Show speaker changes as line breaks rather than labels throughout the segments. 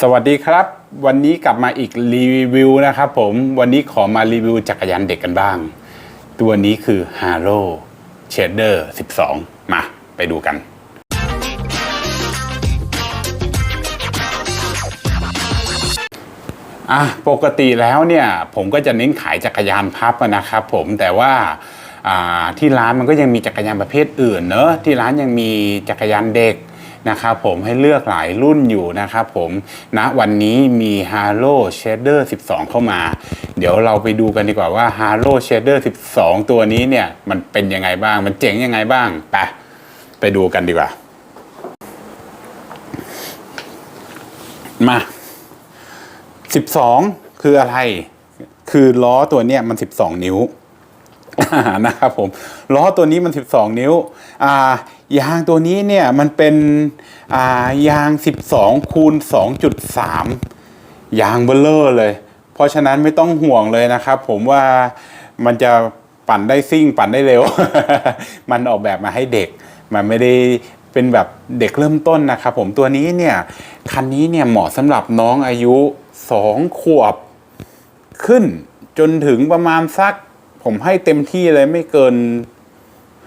สวัสดีครับ วันนี้กลับมาอีกรีวิวนะครับผมวันนี้ขอมารีวิวจักรยานเด็กกันบ้าง ตัวนี้คือ Haro Shader 12 มาไปดูกันอะปกติแล้วเนี่ยผมก็จะเน้นขายจักรยานพับนะครับผมแต่ว่าที่ร้านมันก็ยังมีจักรยานประเภทอื่นเนอะที่ร้านยังมีจักรยานเด็ก นะครับผมให้เลือกหลายรุ่นอยู่นะครับผมณวันนี้มี Haro Shader 12 เข้ามา เดี๋ยวเราไปดูกันดีกว่าว่า Haro Shader 12 ตัวนี้เนี่ย มันเป็นยังไงบ้างมันเจ๋งยังไงบ้างไปไปดูกันดีกว่า มา 12 คืออะไร คือล้อตัวเนี้ยมัน 12 นิ้วนะครับผมล้อตัวนี้มัน 12 นิ้วอ่า ยางตัวนี้เนี่ยมันเป็นายาง 12 คูณ 2.3 ยางเบลเลอร์เลย เพราะฉะนั้นไม่ต้องห่วงเลยนะครับ ผมว่ามันจะปั่นได้ซิ่งปั่นได้เร็ว มันออกแบบมาให้เด็ก มันไม่ได้เป็นแบบเด็กเริ่มต้นนะครับผมตัวนี้เนี่ยคันนี้เนี่ยเหมาะสำหรับน้องอายุสองขวบขึ้นจนถึงประมาณสัก ผมให้เต็มที่เลยไม่เกิน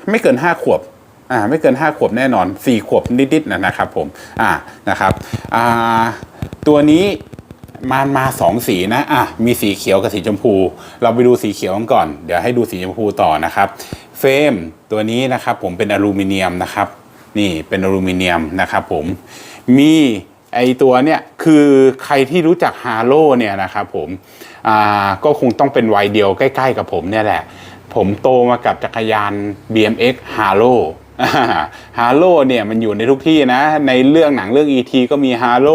ไม่เกินห้าขวบ อ่าไม่เกินห้าขวบแน่นอนสี่ขวบนิดๆนะนะครับผมอ่านะครับอ่าตัวนี้มามาสองสีนะอะมีสีเขียวกับสีชมพู เราไปดูสีเขียวกันก่อน เดี๋ยวให้ดูสีชมพูต่อนะครับ เฟรมตัวนี้นะครับผมเป็นอลูมิเนียมนะครับนี่เป็นอลูมิเนียมนะครับผมมีไอตัวเนี่ยคือใครที่รู้จักฮาโลเนี่ยนะครับผมอ่าก็คงต้องเป็นวัยเดียวใกล้ ๆ กับผมเนี่ยแหละ ผมโตมากับจักรยาน BMX h a r l o ฮาโลเนี่ยมันอยู่ในทุกที่นะ ในเรื่องหนังเรื่อง ET ก็มีฮาโล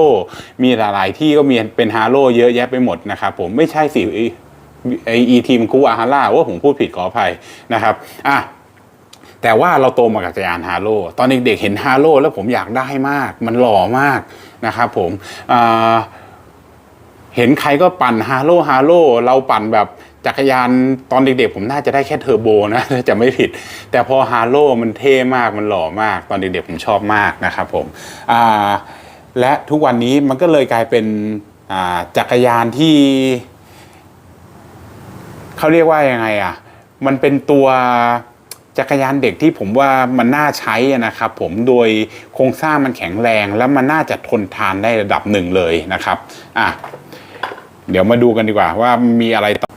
มีหลาย ๆ ที่ก็มีเป็นฮาโลเยอะแยะไปหมดนะครับผมไม่ใช่สิไอ ET มันคูอาฮาร่าว่าผมพูดผิดขออภัยนะครับอะแต่ว่าเราโตมากับจักรยานฮาโลตอนเด็กๆเห็นฮาโลแล้วผมอยากได้มาก มันหล่อมากนะครับผมเห็นใครก็ปั่นฮาโลฮาโลเราปั่นแบบ จักรยานตอนเด็กๆ ผมน่าจะได้แค่เทอร์โบนะถ้าจะไม่ผิด แต่พอฮาโลมันเท่มากมันหล่อมาก ตอนเด็กๆ ผมชอบมากนะครับผมและทุกวันนี้มันก็เลยกลายเป็นจักรยานที่เขาเรียกว่ายังไงอะมันเป็นตัวจักรยานเด็กที่ผมว่ามันน่าใช้นะครับผมโดยโครงสร้างมันแข็งแรงแล้วมันน่าจะทนทานได้ระดับหนึ่งเลยนะครับอะเดี๋ยวมาดูกันดีกว่าว่ามีอะไรต่อ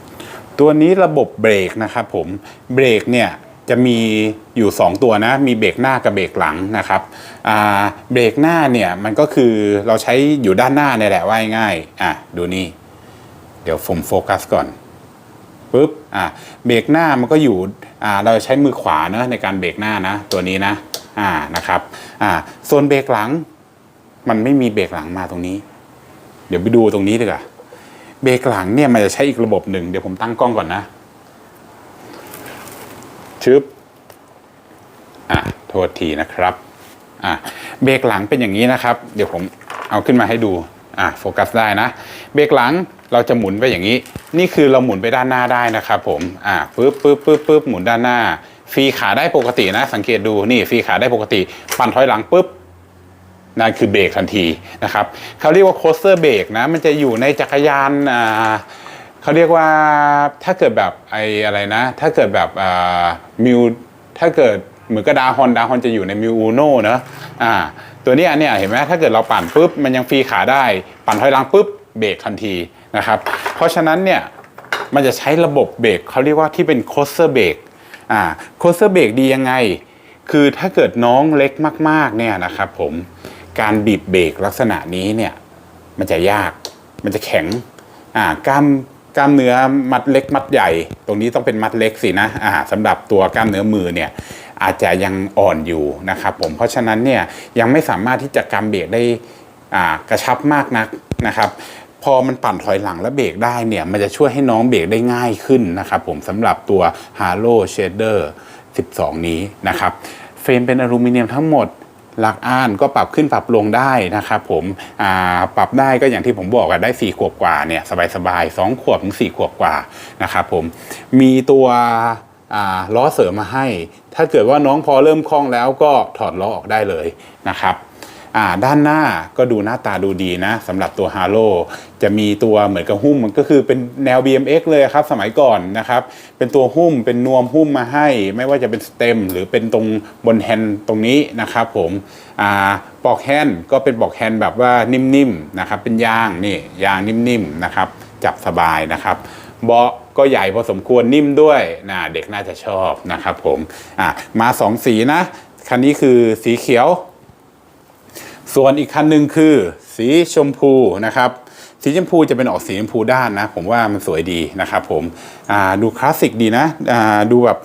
ตัวนี้ระบบเบรกนะครับผมเบรกเนี่ยจะมีอยู่ 2 ตัวนะ มีเบรกหน้ากับเบรกหลังนะครับเบรกหน้าเนี่ยมันก็คือเราใช้อยู่ด้านหน้าเนี่ยแหละว่าง่ายอะดูนี่ เดี๋ยวผมโฟกัสก่อนปุ๊บอ่าเบรกหน้ามันก็อยู่อ่าเราใช้มือขวาเนอะในการเบรกหน้านะตัวนี้นะอ่านะครับอ่าส่วนเบรกหลัง มันไม่มีเบรกหลังมาตรงนี้ เดี๋ยวไปดูตรงนี้ดีกว่า เบรกหลังเนี่ยมันจะใช้อีกระบบหนึ่งเดี๋ยวผมตั้งกล้องก่อนนะชึบอ่าโทษทีนะครับอ่าเบรกหลังเป็นอย่างนี้นะครับ เดี๋ยวผมเอาขึ้นมาให้ดูอ่าโฟกัสได้นะ เบรกหลังเราจะหมุนไปอย่างนี้ นี่คือเราหมุนไปด้านหน้าได้นะครับผมอ่าปึ๊บปึ๊บปึ๊บปึ๊บหมุนด้านหน้า ฟรีขาได้ปกตินะ สังเกตดูนี่ฟรีขาได้ปกติ ปั่นถอยหลังปุ๊บ นั่นคือเบรกทันทีนะครับเขาเรียกว่าโคสเตอร์เบรกนะมันจะอยู่ในจักรยานอ่าเขาเรียกว่าถ้าเกิดแบบไออะไรนะ ถ้าเกิดแบบอ่ามิวถ้าเกิดเหมือนกับดาฮอนดาฮอนจะอยู่ในมิวอูโน่เนอะอ่าตัวนี้เนี่ยเห็นไหมถ้าเกิดเราปั่นปุ๊บมันยังฟรีขาได้ ปั่นถอยหลังปุ๊บเบรกทันทีนะครับเพราะฉะนั้นเนี่ยมันจะใช้ระบบเบรกเขาเรียกว่าที่เป็นโคสเตอร์เบรกอ่าโคสเตอร์เบรกดียังไง คือถ้าเกิดน้องเล็กมากๆเนี่ยนะครับผม การบีบเบรกลักษณะนี้เนี่ยมันจะยากมันจะแข็งอ่ากล้ามกล้ามเนื้อมัดเล็กมัดใหญ่ ตรงนี้ต้องเป็นมัดเล็กสินะอ่าสำหรับตัวกล้ามเนื้อมือเนี่ยอาจจะยังอ่อนอยู่นะครับผมเพราะฉะนั้นเนี่ยยังไม่สามารถที่จะกำเบรกได้อ่ากระชับมากนักนะครับ พอมันปั่นถอยหลังและเบรกได้เนี่ยมันจะช่วยให้น้องเบรกได้ง่ายขึ้นนะครับผมสำหรับตัว Halo Shader 12 นี้นะครับเฟรมเป็นอลูมิเนียมทั้งหมด หลักอ่านก็ปรับขึ้นปรับลงได้นะครับผมปรับได้ก็อย่างที่ผมบอกอะได้ 4 ขวบกว่าเนี่ยสบายๆ2ขวบถึง 4 ขวบกว่านะครับผมมีตัวล้อเสริมมาให้ ถ้าเกิดว่าน้องพอเริ่มคล่องแล้วก็ถอดล้อออกได้เลยนะครับ ด้านหน้าก็ดูหน้าตาดูดีนะสำหรับตัวฮาโลจะมีตัวเหมือนกับหุ้มมันก็คือเป็นแนว BMX เลยครับสมัยก่อนนะครับ เป็นตัวหุ้มเป็นนวมหุ้มมาให้ ไม่ว่าจะเป็นสเต็มหรือเป็นตรงบนแฮนด์ตรงนี้นะครับผมอ่าปลอกแฮนด์ก็เป็นปลอกแฮนด์แบบว่านิ่มๆนะครับเป็นยางนี่ยางนิ่มๆนะครับจับสบายนะครับเบาะก็ใหญ่พอสมควรนิ่มด้วยนะเด็กน่าจะชอบนะครับผมอะมาสองสีนะ คันนี้คือสีเขียว ส่วนอีกคันหนึ่งคือสีชมพูนะครับ สีชมพูจะเป็นออกสีชมพูด้านนะ ผมว่ามันสวยดีนะครับผมดูคลาสสิกดีนะดูแบบ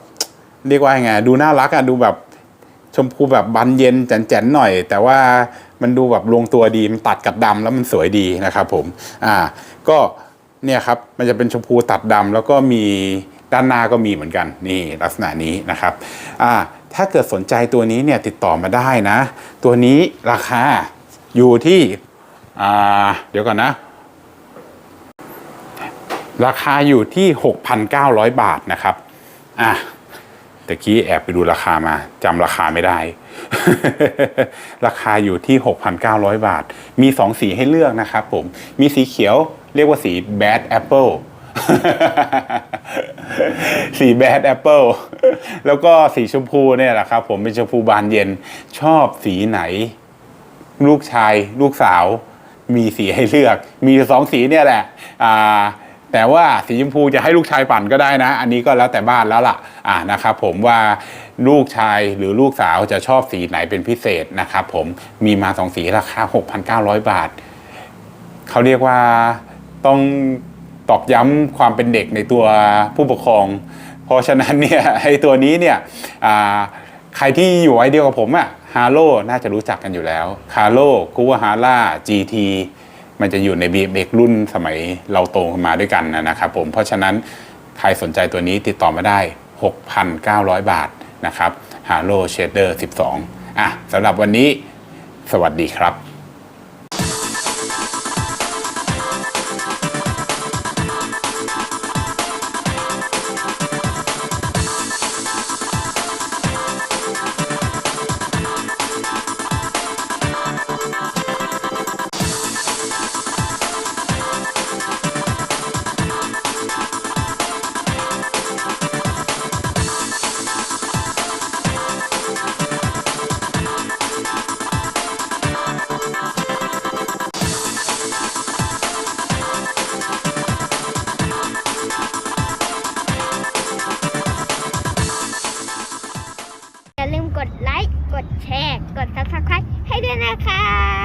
เรียกว่าไงดูน่ารักอะดูแบบชมพูแบบบานเย็นแจ๋นๆหน่อย แต่ว่ามันดูแบบลงตัวดีมันตัดกับดำแล้วมันสวยดีนะครับผมอ่าก็เนี่ยครับมันจะเป็นชมพูตัดดำแล้วก็มีด้านหน้าก็มีเหมือนกันนี่ลักษณะนี้นะครับอ่า ถ้าเกิดสนใจตัวนี้เนี่ยติดต่อมาได้นะ ตัวนี้ราคาอยู่ที่เดี๋ยวก่อนนะ ราคาอยู่ที่ 6,900 บาทนะครับอะตะกี้แอบไปดูราคามาจำราคาไม่ได้ ราคาอยู่ที่ 6,900 บาท มี 2 สีให้เลือกนะครับผม มีสีเขียวเรียกว่าสี Bad Apple สี Bad Apple แล้วก็สีชมพูเนี่ยแหละครับผมเป็นชมพูบานเย็นชอบสีไหน ลูกชายลูกสาว มีสีให้เลือก มีสองสีเนี่ยแหละอ่าแต่ว่าสีชมพูจะให้ลูกชายปั่นก็ได้นะ อันนี้ก็แล้วแต่บ้านแล้วล่ะอ่านะครับผมว่าลูกชายหรือลูกสาวจะชอบสีไหนเป็นพิเศษนะครับผมมีมาสองสีราคา 6,900 บาท เขาเรียกว่าต้อง ตอกย้ำความเป็นเด็กในตัวผู้ปกครอง เพราะฉะนั้นเนี่ยไอ้ตัวนี้เนี่ยใครที่อยู่ไว้เดียวกับผมอะฮาโลน่าจะรู้จักกันอยู่แล้วคาร์โลคูวาฮาร่า GT มันจะอยู่ใน BMX รุ่นสมัยเราโตขึ้นมาด้วยกันนะครับผมเพราะฉะนั้นใครสนใจตัวนี้ติดต่อมาได้ 6,900 บาทนะครับ Halo Shader 12 อะสำหรับวันนี้สวัสดีครับ
ดแชร์ กด subscribe ให้ด้วยนะคะ